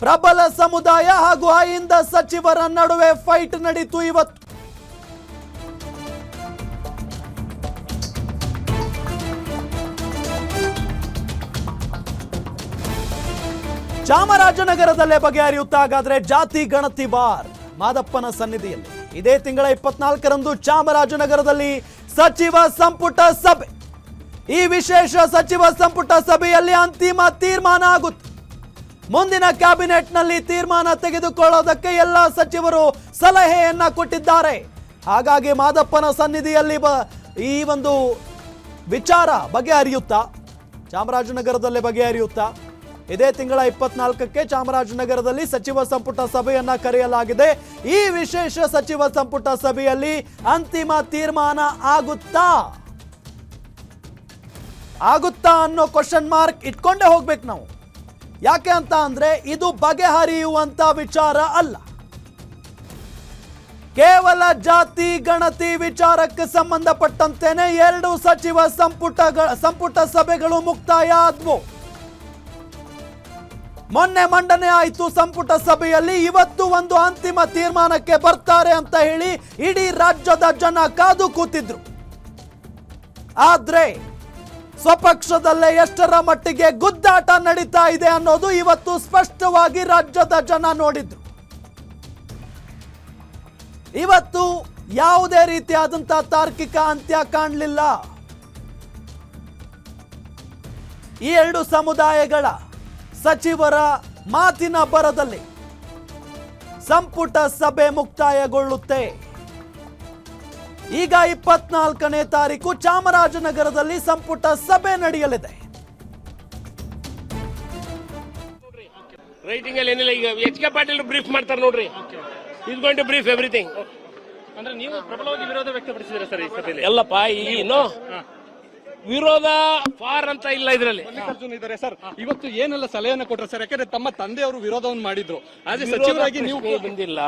ಪ್ರಬಲ ಸಮುದಾಯ ಹಾಗೂ ಆಯಿಂದ ಸಚಿವರ ನಡುವೆ ಫೈಟ್ ನಡೀತು ಇವತ್ತು. ಚಾಮರಾಜನಗರದಲ್ಲೇ ಬಗೆಹರಿಯುತ್ತಾ ಹಾಗಾದ್ರೆ ಜಾತಿ ಗಣತಿ ಬಾರ್ ಮಾದಪ್ಪನ ಸನ್ನಿಧಿಯಲ್ಲಿ ಇದೇ ತಿಂಗಳ ಇಪ್ಪತ್ನಾಲ್ಕರಂದು ಚಾಮರಾಜನಗರದಲ್ಲಿ ಸಚಿವ ಸಂಪುಟ ಸಭೆ. ಈ ವಿಶೇಷ ಸಚಿವ ಸಂಪುಟ ಸಭೆಯಲ್ಲಿ ಅಂತಿಮ ತೀರ್ಮಾನ ಆಗುತ್ತೆ. ಮುಂದಿನ ಕ್ಯಾಬಿನೆಟ್ನಲ್ಲಿ ತೀರ್ಮಾನ ತೆಗೆದುಕೊಳ್ಳೋದಕ್ಕೆ ಎಲ್ಲ ಸಚಿವರು ಸಲಹೆಯನ್ನ ಕೊಟ್ಟಿದ್ದಾರೆ. ಹಾಗಾಗಿ ಮಾದಪ್ಪನ ಸನ್ನಿಧಿಯಲ್ಲಿ ಬ ಈ ಒಂದು ವಿಚಾರ ಬಗೆಹರಿಯುತ್ತಾ? ಚಾಮರಾಜನಗರದಲ್ಲೇ ಬಗೆಹರಿಯುತ್ತಾ? ಇದೇ ತಿಂಗಳ ಇಪ್ಪತ್ನಾಲ್ಕಕ್ಕೆ ಚಾಮರಾಜನಗರದಲ್ಲಿ ಸಚಿವ ಸಂಪುಟ ಸಭೆಯನ್ನ ಕರೆಯಲಾಗಿದೆ. ಈ ವಿಶೇಷ ಸಚಿವ ಸಂಪುಟ ಸಭೆಯಲ್ಲಿ ಅಂತಿಮ ತೀರ್ಮಾನ ಆಗುತ್ತಾ? ಆಗುತ್ತಾ ಅನ್ನೋ ಕ್ವಶನ್ ಮಾರ್ಕ್ ಇಟ್ಕೊಂಡೇ ಹೋಗ್ಬೇಕು ನಾವು. ಯಾಕೆ ಅಂತ ಅಂದರೆ ಇದು ಬಗೆಹರಿಯುವಂತ ವಿಚಾರ ಅಲ್ಲ. ಕೇವಲ ಜಾತಿ, ಗಣತಿ ವಿಚಾರಕ್ಕೆ ಸಂಬಂಧಪಟ್ಟಂತೆನೆ ಎರಡು ಸಚಿವ ಸಂಪುಟ ಸಂಪುಟ ಸಭೆಗಳು ಮುಕ್ತಾಯ ಆದ್ವು ಮೊನ್ನೆ ಮಂಡನೆ ಆಯಿತು ಸಂಪುಟ ಸಭೆಯಲ್ಲಿ, ಇವತ್ತು ಒಂದು ಅಂತಿಮ ತೀರ್ಮಾನಕ್ಕೆ ಬರ್ತಾರೆ ಅಂತ ಹೇಳಿ ಇಡೀ ರಾಜ್ಯದ ಜನ ಕಾದು ಕೂತಿದ್ರು. ಆದ್ರೆ ಸ್ವಪಕ್ಷದಲ್ಲೇ ಎಷ್ಟರ ಮಟ್ಟಿಗೆ ಗುದ್ದಾಟ ನಡೀತಾ ಇದೆ ಅನ್ನೋದು ಇವತ್ತು ಸ್ಪಷ್ಟವಾಗಿ ರಾಜ್ಯದ ಜನ ನೋಡಿದ್ರು. ಇವತ್ತು ಯಾವುದೇ ರೀತಿಯಾದಂತಹ ತಾರ್ಕಿಕ ಅಂತ್ಯ ಕಾಣಲಿಲ್ಲ. ಈ ಎರಡು ಸಮುದಾಯಗಳ ಸಚಿವರ ಮಾತಿನ ಬರದಲ್ಲಿ ಸಂಪುಟ ಸಭೆ ಮುಕ್ತಾಯಗೊಳ್ಳುತ್ತೆ. ಈಗ ಇಪ್ಪತ್ನಾಲ್ಕನೇ ತಾರೀಕು ಚಾಮರಾಜನಗರದಲ್ಲಿ ಸಂಪುಟ ಸಭೆ ನಡೆಯಲಿದೆ. ರೈಟಿಂಗ್ ಅಲ್ಲಿ ಏನಿಲ್ಲ ಈಗ ಎಚ್ ಕೆ ಪಾಟೀಲ್ ಬ್ರೀಫ್ ಮಾಡ್ತಾರೆ ನೋಡ್ರಿ. Is going to brief everything ಅಂದ್ರೆ ನೀವು ಪ್ರಬಲವಾಗಿ ವಿರೋಧ ವ್ಯಕ್ತಪಡಿಸಿದ್ರೆ ಸರ್ ಈ ಸಭೆಯಲ್ಲಿ? ಎಲ್ಲಪ್ಪ ಏನು ವಿರೋಧ ಫಾರ್ ಅಂತ ಇಲ್ಲ ಇದರಲ್ಲಿ. ಮಲ್ಲಿಕಾರ್ಜುನ್ ಇದ್ದಾರೆ ಸರ್. ಇವತ್ತು ಏನೆಲ್ಲ ಸಲಹೆಯನ್ನ ಕೊಟ್ಟರು ಸರ್? ಯಾಕಂದ್ರೆ ತಮ್ಮ ತಂದೆಯವರು ವಿರೋಧವನ್ನು ಮಾಡಿದ್ರು. ಆದ್ರೆ ಸಚಿವರಾಗಿ ನೀವು ಬಂದಿಲ್ಲ.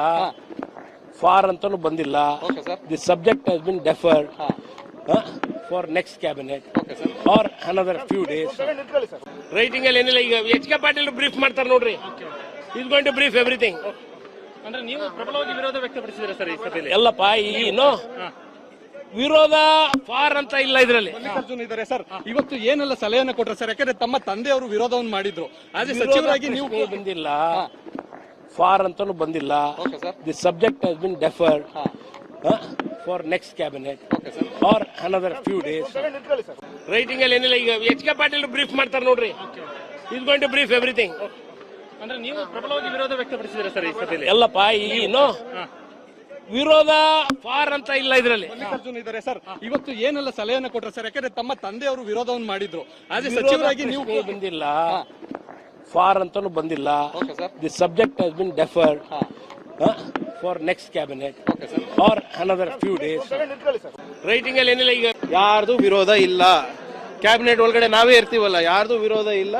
ಫಾರ್ ಅಂತಲೂ ಬಂದಿಲ್ಲ. Okay sir the subject has been deferred for next cabinet or another few days writing ಅಲ್ಲಿ ಏನಿಲ್ಲ ಈಗ ಎಚ್ ಕೆ ಪಾಟೀಲ್ ಬ್ರೀಫ್ ಮಾಡ್ತಾರೆ ನೋಡ್ರಿ. Is going to brief everything ಅಂದ್ರೆ ನೀವು ಪ್ರಬಲವಾಗಿ ವಿರೋಧ ವ್ಯಕ್ತಪಡಿಸಿದ್ರೆ ಸರ್ ಈ ಸಭೆಯಲ್ಲಿ? ಎಲ್ಲಪ್ಪ ಏನು ವಿರೋಧ ಫಾರ್ ಅಂತ ಇಲ್ಲ ಇದರಲ್ಲಿ. ಮಲ್ಲಿಕಾರ್ಜುನ್ ಇದ್ದಾರೆ ಸರ್ ಇವತ್ತು ಏನೆಲ್ಲ ಸಲಹೆಯನ್ನು ಕೊಟ್ರೆ ಸರ್ ಯಾಕಂದ್ರೆ ತಮ್ಮ ತಂದೆಯವರು ವಿರೋಧವನ್ನು ಮಾಡಿದ್ರು. ಆದ್ರೆ ಸಚಿವರಾಗಿ ನೀವು ಬಂದಿಲ್ಲ. ಫಾರ್ ಅಂತಲೂ ಬಂದಿಲ್ಲ. Okay sir the subject has been deferred for next cabinet for another few days writing ಅಲ್ಲಿ ಏನಿಲ್ಲ ಈಗ ಎಚ್ ಕೆ ಪಾಟೀಲ್ ಬ್ರೀಫ್ ಮಾಡ್ತಾರೆ ನೋಡ್ರಿ. Is going to brief everything ಅಂದ್ರೆ ನೀವು ಪ್ರಬಲವಾಗಿ ವಿರೋಧ ವ್ಯಕ್ತಪಡಿಸಿದ್ರೆ ಸರ್ ಈ ಸಭೆಯಲ್ಲಿ? ಎಲ್ಲಪ್ಪ ಏನು ವಿರೋಧ ಫಾರ್ ಅಂತ ಇಲ್ಲ ಇದರಲ್ಲಿ. ಮಲ್ಲಿಕಾರ್ಜುನ್ ಇದ್ದಾರೆ ಸರ್. ಇವತ್ತು ಏನೆಲ್ಲ ಸಲಹೆಯನ್ನು ಕೊಟ್ಟರೆ ಸರ್? ಯಾಕಂದ್ರೆ ತಮ್ಮ ತಂದೆಯವರು ವಿರೋಧವನ್ನು ಮಾಡಿದ್ರು. ಆದ್ರೆ ಎ ಸಚಿವರಾಗಿ ನೀವು ಬಂದಿಲ್ಲ. ಫಾರ್ ಅಂತಲೂ ಬಂದಿಲ್ಲ. Okay sir the subject has been deferred for next cabinet for another few days writing ಅಲ್ಲಿ ಏನಿಲ್ಲ ಈಗ? ಯಾರ್ದು ವಿರೋಧ ಇಲ್ಲ. ಕ್ಯಾಬಿನೆಟ್ ಒಳಗಡೆ ನಾವೇ ಇರ್ತೀವಲ್ಲ ಯಾರ್ದು ವಿರೋಧ ಇಲ್ಲ.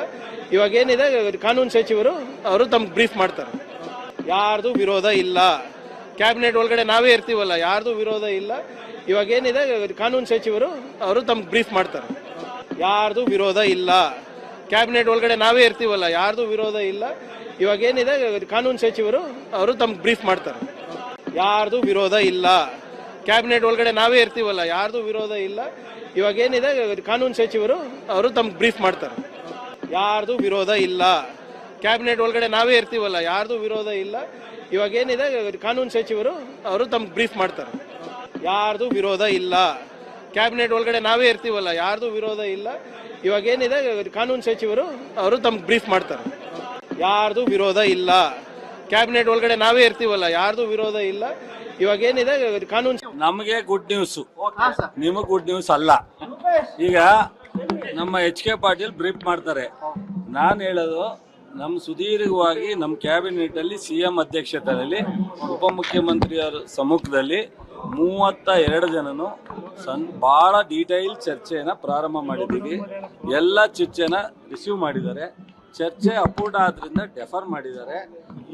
ಇವಾಗ ಏನಿದೆ ಕಾನೂನು ಸಚಿವರು ಅವರು ತಮ್ಗೆ ಬ್ರೀಫ್ ಮಾಡ್ತಾರೆ. ಯಾರ್ದು ವಿರೋಧ ಇಲ್ಲ. ಕ್ಯಾಬಿನೆಟ್ ಒಳಗಡೆ ನಾವೇ ಇರ್ತೀವಲ್ಲ ಯಾರ್ದು ವಿರೋಧ ಇಲ್ಲ. ಇವಾಗ ಏನಿದೆ ಕಾನೂನು ಸಚಿವರು ಅವರು ತಮ್ಗೆ ಬ್ರೀಫ್ ಮಾಡ್ತಾರೆ. ಯಾರ್ದು ವಿರೋಧ ಇಲ್ಲ. ಕ್ಯಾಬಿನೆಟ್ ಒಳಗಡೆ ನಾವೇ ಇರ್ತೀವಲ್ಲ, ಯಾರ್ದು ವಿರೋಧ ಇಲ್ಲ. ಇವಾಗ ಏನಿದೆ, ಕಾನೂನು ಸಚಿವರು, ಅವರು ತಮ್ಗೆ ಬ್ರೀಫ್ ಮಾಡ್ತಾರೆ. ಯಾರ್ದು ವಿರೋಧ ಇಲ್ಲ. ಕ್ಯಾಬಿನೆಟ್ ಒಳಗಡೆ ನಾವೇ ಇರ್ತೀವಲ್ಲ, ಯಾರ್ದು ವಿರೋಧ ಇಲ್ಲ. ಇವಾಗ ಏನಿದೆ, ಕಾನೂನು ಸಚಿವರು, ಅವರು ತಮ್ಗೆ ಬ್ರೀಫ್ ಮಾಡ್ತಾರೆ. ಯಾರ್ದು ವಿರೋಧ ಇಲ್ಲ. ಕ್ಯಾಬಿನೆಟ್ ಒಳಗಡೆ ನಾವೇ ಇರ್ತೀವಲ್ಲ, ಯಾರ್ದು ವಿರೋಧ ಇಲ್ಲ. ಇವಾಗ ಏನಿದೆ, ಕಾನೂನು ಸಚಿವರು, ಅವರು ತಮ್ಗೆ ಬ್ರೀಫ್ ಮಾಡ್ತಾರೆ. ಯಾರ್ದು ವಿರೋಧ ಇಲ್ಲ. ಕ್ಯಾಬಿನೆಟ್ ಒಳಗಡೆ ನಾವೇ ಇರ್ತೀವಲ್ಲ ಯಾರ್ದು ವಿರೋಧ ಇಲ್ಲ. ಇವಾಗ ಏನಿದೆ ಕಾನೂನು ಸಚಿವರು ಅವರು ತಮ್ಗೆ ಬ್ರೀಫ್ ಮಾಡ್ತಾರೆ. ಯಾರ್ದು ವಿರೋಧ ಇಲ್ಲ. ಕ್ಯಾಬಿನೆಟ್ ಒಳಗಡೆ ನಾವೇ ಇರ್ತೀವಲ್ಲ ಯಾರ್ದು ವಿರೋಧ ಇಲ್ಲ. ಇವಾಗ ಏನಿದೆ ಕಾನೂನು ನಮಗೆ ಗುಡ್ ನ್ಯೂಸ್ ನಿಮಗೆ ಗುಡ್ ನ್ಯೂಸ್ ಅಲ್ಲ. ಈಗ ನಮ್ಮ ಎಚ್ ಕೆ ಪಾಟೀಲ್ ಬ್ರೀಫ್ ಮಾಡ್ತಾರೆ. ನಾನು ಹೇಳೋದು ನಮ್ಮ ಸುದೀರ್ಘವಾಗಿ ನಮ್ಮ ಕ್ಯಾಬಿನೆಟ್ ಅಲ್ಲಿ ಸಿ ಎಂ ಅಧ್ಯಕ್ಷತೆಯಲ್ಲಿ ಉಪಮುಖ್ಯಮಂತ್ರಿಯವರ ಸಮ್ಮುಖದಲ್ಲಿ ಮೂವತ್ತ ಎರಡು ಜನನು ಸಣ್ಣ ಭಾಳ ಡೀಟೈಲ್ ಚರ್ಚೆಯನ್ನು ಪ್ರಾರಂಭ ಮಾಡಿದ್ದೀವಿ. ಎಲ್ಲ ಚರ್ಚೆನ ರಿಸೀವ್ ಮಾಡಿದ್ದಾರೆ. ಚರ್ಚೆ ಅಪೂರ್ಣ ಆದ್ರಿಂದ ಡೆಫರ್ ಮಾಡಿದ್ದಾರೆ.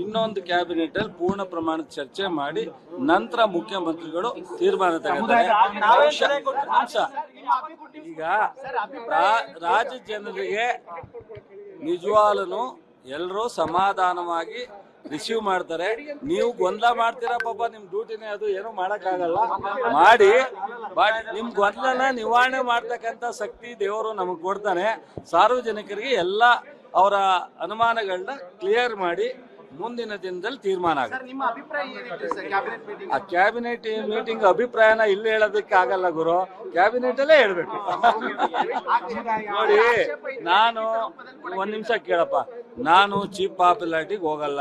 ಇನ್ನೊಂದು ಕ್ಯಾಬಿನೆಟ್ ಅಲ್ಲಿ ಪೂರ್ಣ ಪ್ರಮಾಣದ ಚರ್ಚೆ ಮಾಡಿ ನಂತರ ಮುಖ್ಯಮಂತ್ರಿಗಳು ತೀರ್ಮಾನ ತಗೊಂಡಿದ್ದಾರೆ. ಈಗ ರಾಜ್ಯ ಜನರಿಗೆ ನಿಜವಾಲನು ಎಲ್ಲರೂ ಸಮಾಧಾನವಾಗಿ ರಿಸೀವ್ ಮಾಡ್ತಾರೆ. ನೀವು ಗೊಂದಲ ಮಾಡ್ತೀರಾ ಪಾಪ ನಿಮ್ ಡ್ಯೂಟಿನೇ ಅದು ಏನು ಮಾಡಕ್ಕಾಗಲ್ಲ. ಮಾಡಿ ಬಟ್ ನಿಮ್ ಗೊಂದಲನ ನಿವಾರಣೆ ಮಾಡ್ತಕ್ಕಂಥ ಶಕ್ತಿ ದೇವರು ನಮಗ್ ಕೊಡ್ತಾನೆ. ಸಾರ್ವಜನಿಕರಿಗೆ ಎಲ್ಲ ಅವರ ಅನುಮಾನಗಳನ್ನ ಕ್ಲಿಯರ್ ಮಾಡಿ ಮುಂದಿನ ದಿನದಲ್ಲಿ ತೀರ್ಮಾನ ಆಗುತ್ತೆ. ಆ ಕ್ಯಾಬಿನೆಟ್ ಮೀಟಿಂಗ್ ಅಭಿಪ್ರಾಯನ ಇಲ್ಲಿ ಹೇಳೋದಕ್ಕೆ ಆಗಲ್ಲ ಗುರು. ಕ್ಯಾಬಿನೆಟ್ ಅಲ್ಲೇ ಹೇಳ್ಬೇಕು. ನೋಡಿ ನಾನು ಒಂದ್ ನಿಮಿಷ ಕೇಳಪ್ಪ. ನಾನು ಚೀಫ್ ಪಾಪ್ಯುಲಾರಿಟಿಗೆ ಹೋಗಲ್ಲ.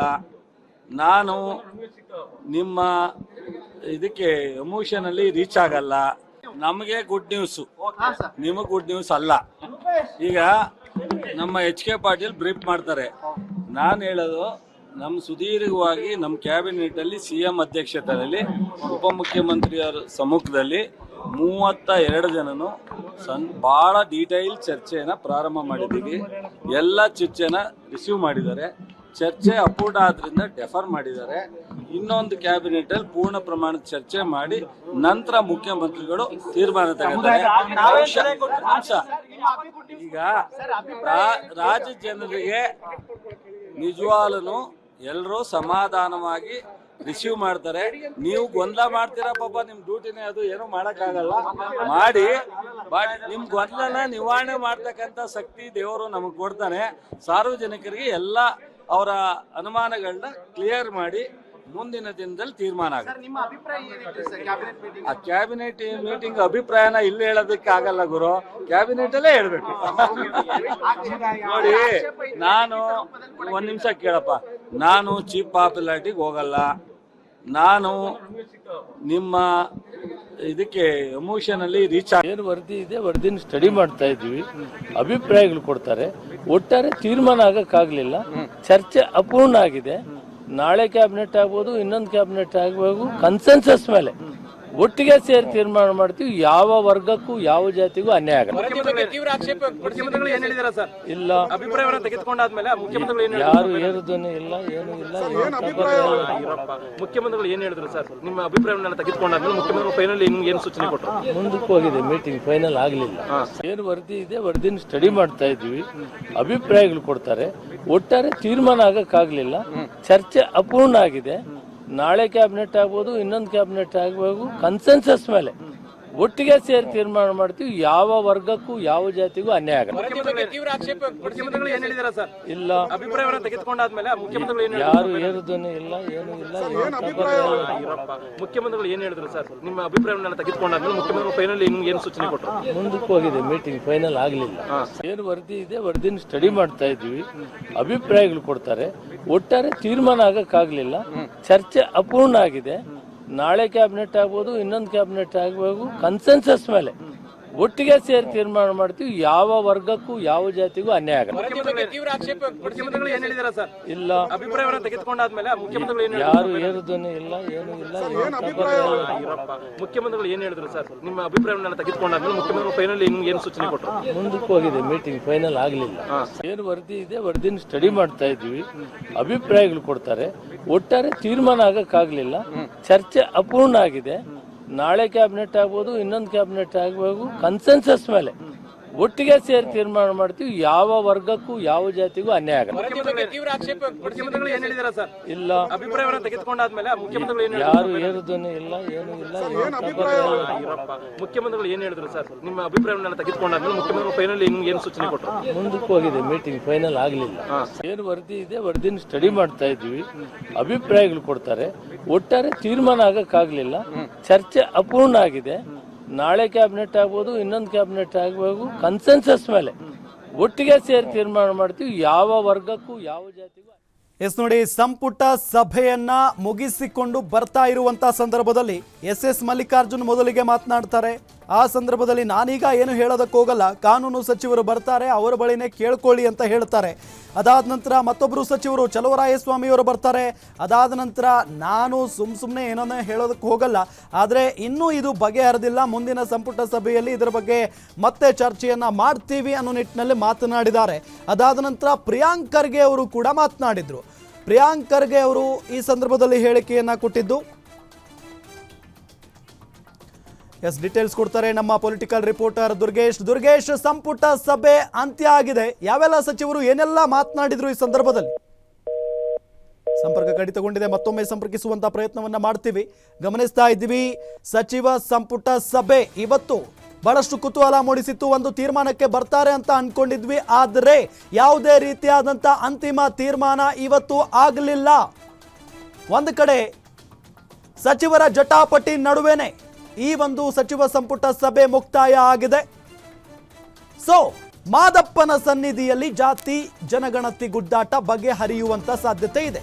ನಾನು ನಿಮ್ಮ ಇದಕ್ಕೆ ಎಮೋಷನ್ ಅಲ್ಲಿ ರೀಚ್ ಆಗಲ್ಲ. ನಮಗೆ ಗುಡ್ ನ್ಯೂಸ್ ನಿಮಗೆ ಗುಡ್ ನ್ಯೂಸ್ ಅಲ್ಲ. ಈಗ ನಮ್ಮ ಎಚ್ ಕೆ ಪಾಟೀಲ್ ಬ್ರೀಫ್ ಮಾಡ್ತಾರೆ. ನಾನು ಹೇಳೋದು ನಮ್ಮ ಸುದೀರ್ಘವಾಗಿ ನಮ್ಮ ಕ್ಯಾಬಿನೆಟ್ ಅಲ್ಲಿ ಸಿ ಎಂ ಅಧ್ಯಕ್ಷತೆಯಲ್ಲಿ ಉಪಮುಖ್ಯಮಂತ್ರಿಯವರ ಸಮ್ಮುಖದಲ್ಲಿ ಮೂವತ್ತ ಎರಡು ಜನನು ಸನ್ ಭಾಳ ಡೀಟೈಲ್ ಚರ್ಚೆಯನ್ನು ಪ್ರಾರಂಭ ಮಾಡಿದ್ದೀವಿ. ಎಲ್ಲ ಚರ್ಚೆನ ರಿಸೀವ್ ಮಾಡಿದ್ದಾರೆ. ಚರ್ಚೆ ಅಪೂರ್ಣ ಆದ್ರಿಂದ ಡೆಫರ್ ಮಾಡಿದ್ದಾರೆ. ಇನ್ನೊಂದು ಕ್ಯಾಬಿನೆಟ್ ಅಲ್ಲಿ ಪೂರ್ಣ ಪ್ರಮಾಣದ ಚರ್ಚೆ ಮಾಡಿ ನಂತರ ಮುಖ್ಯಮಂತ್ರಿಗಳು ತೀರ್ಮಾನ ತಗೊಂಡಿದ್ದಾರೆ. ಈಗ ರಾಜ್ಯ ಜನರಿಗೆ ನಿಜವಾಗ್ಲೂ ಎಲ್ಲರೂ ಸಮಾಧಾನವಾಗಿ ರಿಸೀವ್ ಮಾಡ್ತಾರೆ. ನೀವು ಗೊಂದಲ ಮಾಡ್ತೀರಾ ಪಾಪ ನಿಮ್ ಡ್ಯೂಟಿನೇ ಅದು ಏನು ಮಾಡಕ್ಕಾಗಲ್ಲ. ಮಾಡಿ ಬಟ್ ನಿಮ್ ಗೊಂದಲನ ನಿವಾರಣೆ ಮಾಡ್ತಕ್ಕಂಥ ಶಕ್ತಿ ದೇವರು ನಮಗ್ ಕೊಡ್ತಾನೆ. ಸಾರ್ವಜನಿಕರಿಗೆ ಎಲ್ಲ ಅವರ ಅನುಮಾನಗಳನ್ನ ಕ್ಲಿಯರ್ ಮಾಡಿ ಮುಂದಿನ ದಿನದಲ್ಲಿ ತೀರ್ಮಾನ ಆಗುತ್ತೆ. ನಿಮ್ಮ ಅಭಿಪ್ರಾಯ ಏನಿತ್ತು ಸರ್ ಕ್ಯಾಬಿನೆಟ್ ಮೀಟಿಂಗ್ ಆ ಕ್ಯಾಬಿನೆಟ್ ಮೀಟಿಂಗ್ ಅಭಿಪ್ರಾಯನ ಇಲ್ಲಿ ಹೇಳೋದಕ್ಕೆ ಆಗಲ್ಲ ಗುರು. ಕ್ಯಾಬಿನೆಟ್ ಅಲ್ಲೇ ಹೇಳ್ಬೇಕು. ನೋಡಿ ನಾನು ಒಂದ್ ನಿಮಿಷ ಕೇಳಪ್ಪ. ನಾನು ಚೀಫ್ ಪಾಪ್ಯುಲಾರಿಟಿಗೆ ಹೋಗಲ್ಲ. ನಾನು ನಿಮ್ಮ ಇದಕ್ಕೆ ಎಮೋಷನ್ ಅಲ್ಲಿ ರೀಚ್ ಏನು ವರದಿ ಇದೆ ವರದಿನ ಸ್ಟಡಿ ಮಾಡ್ತಾ ಇದ್ದೀವಿ. ಅಭಿಪ್ರಾಯಗಳು ಕೊಡ್ತಾರೆ. ಒಟ್ಟಾರೆ ತೀರ್ಮಾನ ಆಗಕ್ಕಾಗಲಿಲ್ಲ. ಚರ್ಚೆ ಅಪೂರ್ಣ ಆಗಿದೆ. ನಾಳೆ ಕ್ಯಾಬಿನೆಟ್ ಆಗ್ಬೋದು ಇನ್ನೊಂದು ಕ್ಯಾಬಿನೆಟ್ ಆಗ್ಬೋದು ಕನ್ಸೆನ್ಸಸ್ ಮೇಲೆ. ಒಟ್ಟಿಗೆ ಸೇರಿ ತೀರ್ಮಾನ ಮಾಡ್ತೀವಿ. ಯಾವ ವರ್ಗಕ್ಕೂ ಯಾವ ಜಾತಿಗೂ ಅನ್ಯಾಯ ಆಗಲ್ಲ. ಇಲ್ಲ. ಯಾರು ಏರುದನೇ ಇಲ್ಲ ಏನು ಇಲ್ಲ. ಮುಖ್ಯಮಂತ್ರಿಗಳು ಏನ್ ಹೇಳಿದ್ರು ಸರ್? ನಿಮ್ಮ ಅಭಿಪ್ರಾಯವನ್ನ ತೆಗೆದುಕೊಂಡಾದ್ಮೇಲೆ ಮುಖ್ಯಮಂತ್ರಿಗಳು ಫೈನಲ್ ಏನು ಏನು ಸೂಚನೆ ಕೊಟ್ಟರು ಮುಂದಕ್ಕೆ ಹೋಗಿದೆ ಮೀಟಿಂಗ್ ಫೈನಲ್ ಆಗಲಿಲ್ಲ. ಏನು ವರದಿ ಇದೆ ವರದಿನ ಸ್ಟಡಿ ಮಾಡ್ತಾ ಇದ್ವಿ. ಅಭಿಪ್ರಾಯಗಳು ಕೊಡ್ತಾರೆ. ಒಟ್ಟಾರೆ ತೀರ್ಮಾನ ಆಗಕ್ಕಾಗ್ಲಿಲ್ಲ. ಚರ್ಚೆ ಅಪೂರ್ಣ ಆಗಿದೆ. ನಾಳೆ ಕ್ಯಾಬಿನೆಟ್ ಆಗ್ಬೋದು ಇನ್ನೊಂದು ಕ್ಯಾಬಿನೆಟ್ ಆಗ್ಬೋದು ಕನ್ಸೆನ್ಸಸ್ ಮೇಲೆ ಒಟ್ಟಿಗೆ ಸೇರಿ ತೀರ್ಮಾನ ಮಾಡ್ತೀವಿ. ಯಾವ ವರ್ಗಕ್ಕೂ ಯಾವ ಜಾತಿಗೂ ಅನ್ಯಾಯ ಆಗಲ್ಲ. ಇಲ್ಲ. ಅಭಿಪ್ರಾಯವನ್ನ ತೆಗೆದುಕೊಂಡಾದ್ಮೇಲೆ ಮುಖ್ಯಮಂತ್ರಿಗಳು ಏನ್ ಯಾರು ಏರುದನೇ ಇಲ್ಲ ಏನು ಇಲ್ಲ. ಮುಖ್ಯಮಂತ್ರಿಗಳು ಏನ್ ಹೇಳಿದ್ರು ಸರ್? ನಿಮ್ಮ ಅಭಿಪ್ರಾಯವನ್ನ ತೆಗೆದುಕೊಂಡಾದ್ಮೇಲೆ ಮುಖ್ಯಮಂತ್ರಿಗಳು ಫೈನಲ್ ಏನು ಏನು ಸೂಚನೆ ಕೊಟ್ಟರು ಮುಂದಕ್ಕೆ ಹೋಗಿದೆ ಮೀಟಿಂಗ್ ಫೈನಲ್ ಆಗಲಿಲ್ಲ. ಏನು ವರದಿ ಇದೆ ವರದಿನ ಸ್ಟಡಿ ಮಾಡ್ತಾ ಇದ್ವಿ ಅಭಿಪ್ರಾಯಗಳು ಕೊಡ್ತಾರೆ. ಒಟ್ಟಾರೆ ತೀರ್ಮಾನ ಆಗಕ್ಕಾಗಲಿಲ್ಲ. ಚರ್ಚೆ ಅಪೂರ್ಣ ಆಗಿದೆ. ನಾಳೆ ಕ್ಯಾಬಿನೆಟ್ ಆಗ್ಬೋದು ಇನ್ನೊಂದು ಕ್ಯಾಬಿನೆಟ್ ಆಗ್ಬೋದು ಕನ್ಸೆನ್ಸಸ್ ಮೇಲೆ. ಒಟ್ಟಿಗೆ ಸೇರಿ ತೀರ್ಮಾನ ಮಾಡ್ತೀವಿ. ಯಾವ ವರ್ಗಕ್ಕೂ ಯಾವ ಜಾತಿಗೂ ಅನ್ಯಾಯ ಆಗಲ್ಲ. ಇಲ್ಲ. ಯಾರು ಏರುದನೇ ಇಲ್ಲ ಏನು ಇಲ್ಲ. ಮುಖ್ಯಮಂತ್ರಿಗಳು ಏನ್ ಹೇಳಿದ್ರು ಸರ್? ನಿಮ್ಮ ಅಭಿಪ್ರಾಯವನ್ನ ತೆಗೆದುಕೊಂಡಾದ್ಮೇಲೆ ಮುಖ್ಯಮಂತ್ರಿಗಳು ಫೈನಲ್ ಏನು ಏನು ಸೂಚನೆ ಕೊಟ್ಟರು ಮುಂದಕ್ಕೆ ಹೋಗಿದೆ ಮೀಟಿಂಗ್ ಫೈನಲ್ ಆಗಲಿಲ್ಲ. ಏನು ವರದಿ ಇದೆ ವರದಿನ ಸ್ಟಡಿ ಮಾಡ್ತಾ ಇದ್ವಿ. ಅಭಿಪ್ರಾಯಗಳು ಕೊಡ್ತಾರೆ. ಒಟ್ಟಾರೆ ತೀರ್ಮಾನ ಆಗಕ್ಕಾಗ್ಲಿಲ್ಲ. ಚರ್ಚೆ ಅಪೂರ್ಣ ಆಗಿದೆ. ನಾಳೆ ಕ್ಯಾಬಿನೆಟ್ ಆಗ್ಬೋದು ಇನ್ನೊಂದು ಕ್ಯಾಬಿನೆಟ್ ಆಗ್ಬೋದು ಕನ್ಸೆನ್ಸಸ್ ಮೇಲೆ ಒಟ್ಟಿಗೆ ಸೇರಿ ತೀರ್ಮಾನ ಮಾಡ್ತೀವಿ. ಯಾವ ವರ್ಗಕ್ಕೂ ಯಾವ ಜಾತಿಗೂ ಅನ್ಯಾಯ ಆಗಲ್ಲ. ತೀವ್ರ ಆಕ್ಷೇಪ ಮುಖ್ಯಮಂತ್ರಿಗಳು ಏನ್ ಹೇಳಿದಾರ ಸರ್? ಇಲ್ಲ. ಅಭಿಪ್ರಾಯವನ್ನ ತೆಗೆದುಕೊಂಡಾದ್ಮೇಲೆ ಮುಖ್ಯಮಂತ್ರಿಗಳು ಏನ್ ಯಾರು ಏರುದನೇ ಇಲ್ಲ ಏನು ಇಲ್ಲ. ಮುಖ್ಯಮಂತ್ರಿಗಳು ಏನ್ ಹೇಳಿದ್ರು ಸರ್? ನಿಮ್ಮ ಅಭಿಪ್ರಾಯವನ್ನ ತೆಗೆದುಕೊಂಡಾದ್ಮೇಲೆ ಮುಖ್ಯಮಂತ್ರಿಗಳು ಫೈನಲ್ ಏನು ಏನ್ ಸೂಚನೆ ಕೊಟ್ಟರು ಮುಂದಕ್ಕೆ ಹೋಗಿದೆ ಮೀಟಿಂಗ್ ಫೈನಲ್ ಆಗಲಿಲ್ಲ. ಏನು ವರದಿ ಇದೆ ವರದಿನ ಸ್ಟಡಿ ಮಾಡ್ತಾ ಇದ್ವಿ ಅಭಿಪ್ರಾಯಗಳು ಕೊಡ್ತಾರೆ. ಒಟ್ಟಾರೆ ತೀರ್ಮಾನ ಆಗಕ್ಕಾಗಲಿಲ್ಲ. ಚರ್ಚೆ ಅಪೂರ್ಣ ಆಗಿದೆ. ನಾಳೆ ಕ್ಯಾಬಿನೆಟ್ ಆಗ್ಬೋದು, ಇನ್ನೊಂದು ಕ್ಯಾಬಿನೆಟ್ ಆಗ್ಬೋದು ಕನ್ಸೆನ್ಸಸ್ ಮೇಲೆ. ಒಟ್ಟಿಗೆ ಸೇರಿ ತೀರ್ಮಾನ ಮಾಡ್ತೀವಿ. ಯಾವ ವರ್ಗಕ್ಕೂ, ಯಾವ ಜಾತಿಗೂ ಎಸ್ ನೋಡಿ, ಸಂಪುಟ ಸಭೆಯನ್ನ ಮುಗಿಸಿಕೊಂಡು ಬರ್ತಾ ಇರುವಂತಹ ಸಂದರ್ಭದಲ್ಲಿ ಎಸ್ ಎಸ್ ಮಲ್ಲಿಕಾರ್ಜುನ್ ಮೊದಲಿಗೆ ಮಾತನಾಡ್ತಾರೆ. ಆ ಸಂದರ್ಭದಲ್ಲಿ ನಾನೀಗ ಏನು ಹೇಳೋದಕ್ಕೆ ಹೋಗಲ್ಲ. ಕಾನೂನು ಸಚಿವರು ಬರ್ತಾರೆ, ಅವರ ಬಳಿನೇ ಕೇಳ್ಕೊಳ್ಳಿ ಅಂತ ಹೇಳ್ತಾರೆ. ಅದಾದ ನಂತರ ಮತ್ತೊಬ್ಬರು ಸಚಿವರು ಚಲುವರಾಯಸ್ವಾಮಿಯವರು ಬರ್ತಾರೆ. ಅದಾದ ನಂತರ ನಾನು ಸುಮ್ ಸುಮ್ಮನೆ ಏನನ್ನ ಹೇಳೋದಕ್ಕೆ ಹೋಗಲ್ಲ. ಆದರೆ ಇನ್ನೂ ಇದು ಬಗೆಹರಿದಿಲ್ಲ. ಮುಂದಿನ ಸಂಪುಟ ಸಭೆಯಲ್ಲಿ ಇದರ ಬಗ್ಗೆ ಮತ್ತೆ ಚರ್ಚೆಯನ್ನು ಮಾಡ್ತೀವಿ ಅನ್ನೋ ನಿಟ್ಟಿನಲ್ಲಿ ಮಾತನಾಡಿದ್ದಾರೆ. ಅದಾದ ನಂತರ ಪ್ರಿಯಾಂಕ್ ಖರ್ಗೆ ಅವರು ಕೂಡ ಮಾತನಾಡಿದರು. ಪ್ರಿಯಾಂಕ್ ಖರ್ಗೆ ಅವರು ಈ ಸಂದರ್ಭದಲ್ಲಿ ಹೇಳಿಕೆಯನ್ನು ಕೊಟ್ಟಿದ್ದು ಎಸ್ ಡೀಟೇಲ್ಸ್ ಕೊಡ್ತಾರೆ ನಮ್ಮ ಪೊಲಿಟಿಕಲ್ ರಿಪೋರ್ಟರ್ ದುರ್ಗೇಶ್. ದುರ್ಗೇಶ್, ಸಂಪುಟ ಸಭೆ ಅಂತ್ಯ ಆಗಿದೆ. ಯಾವೆಲ್ಲ ಸಚಿವರು ಏನೆಲ್ಲ ಮಾತನಾಡಿದ್ರು ಈ ಸಂದರ್ಭದಲ್ಲಿ? ಸಂಪರ್ಕ ಕಡಿತಗೊಂಡಿದೆ. ಮತ್ತೊಮ್ಮೆ ಸಂಪರ್ಕಿಸುವಂತ ಪ್ರಯತ್ನವನ್ನ ಮಾಡ್ತೀವಿ. ಗಮನಿಸ್ತಾ ಇದ್ದೀವಿ, ಸಚಿವ ಸಂಪುಟ ಸಭೆ ಇವತ್ತು ಬಹಳಷ್ಟು ಕುತೂಹಲ ಮೂಡಿಸಿತ್ತು. ಒಂದು ತೀರ್ಮಾನಕ್ಕೆ ಬರ್ತಾರೆ ಅಂತ ಅನ್ಕೊಂಡಿದ್ವಿ. ಆದರೆ ಯಾವುದೇ ರೀತಿಯಾದಂಥ ಅಂತಿಮ ತೀರ್ಮಾನ ಇವತ್ತು ಆಗಲಿಲ್ಲ. ಒಂದು ಕಡೆ ಸಚಿವರ ಜಟಾಪಟಿ ನಡುವೆನೆ ಈ ಒಂದು ಸಚಿವ ಸಂಪುಟ ಸಭೆ ಮುಕ್ತಾಯ ಆಗಿದೆ. ಸೊ ಮಾದಪ್ಪನ ಸನ್ನಿಧಿಯಲ್ಲಿ ಜಾತಿ, ಜನಗಣತಿ ಗುಡ್ಡಾಟ ಬಗೆಹರಿಯುವಂತ ಸಾಧ್ಯತೆ ಇದೆ.